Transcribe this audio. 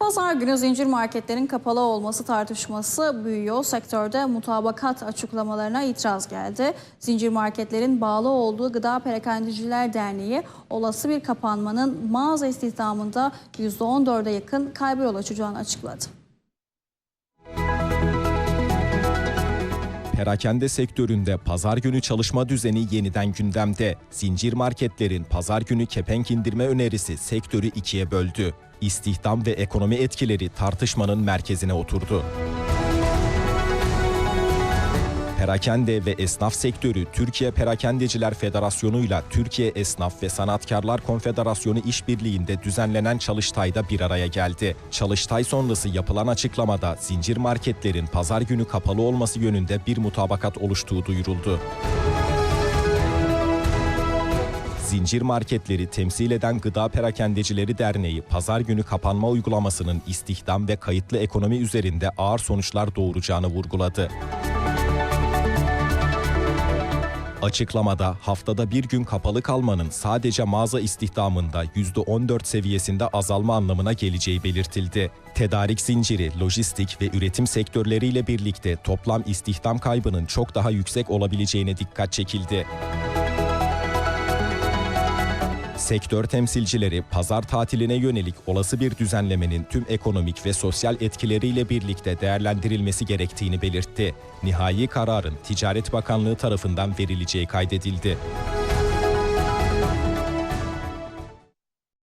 Pazar günü zincir marketlerin kapalı olması tartışması büyüyor. Sektörde mutabakat açıklamalarına itiraz geldi. Zincir marketlerin bağlı olduğu Gıda Perakendiciler Derneği olası bir kapanmanın mağaza istihdamında %14'e yakın kaybı yol açacağını açıkladı. Perakende sektöründe pazar günü çalışma düzeni yeniden gündemde. Zincir marketlerin pazar günü kepenk indirme önerisi sektörü ikiye böldü. İstihdam ve ekonomi etkileri tartışmanın merkezine oturdu. Perakende ve esnaf sektörü Türkiye Perakendeciler Federasyonu'yla Türkiye Esnaf ve Sanatkarlar Konfederasyonu işbirliğinde düzenlenen çalıştayda bir araya geldi. Çalıştay sonrası yapılan açıklamada zincir marketlerin pazar günü kapalı olması yönünde bir mutabakat oluştuğu duyuruldu. Zincir marketleri temsil eden Gıda Perakendecileri Derneği pazar günü kapanma uygulamasının istihdam ve kayıtlı ekonomi üzerinde ağır sonuçlar doğuracağını vurguladı. Açıklamada haftada bir gün kapalı kalmanın sadece mağaza istihdamında %14 seviyesinde azalma anlamına geleceği belirtildi. Tedarik zinciri, lojistik ve üretim sektörleriyle birlikte toplam istihdam kaybının çok daha yüksek olabileceğine dikkat çekildi. Sektör temsilcileri pazar tatiline yönelik olası bir düzenlemenin tüm ekonomik ve sosyal etkileriyle birlikte değerlendirilmesi gerektiğini belirtti. Nihai kararın Ticaret Bakanlığı tarafından verileceği kaydedildi.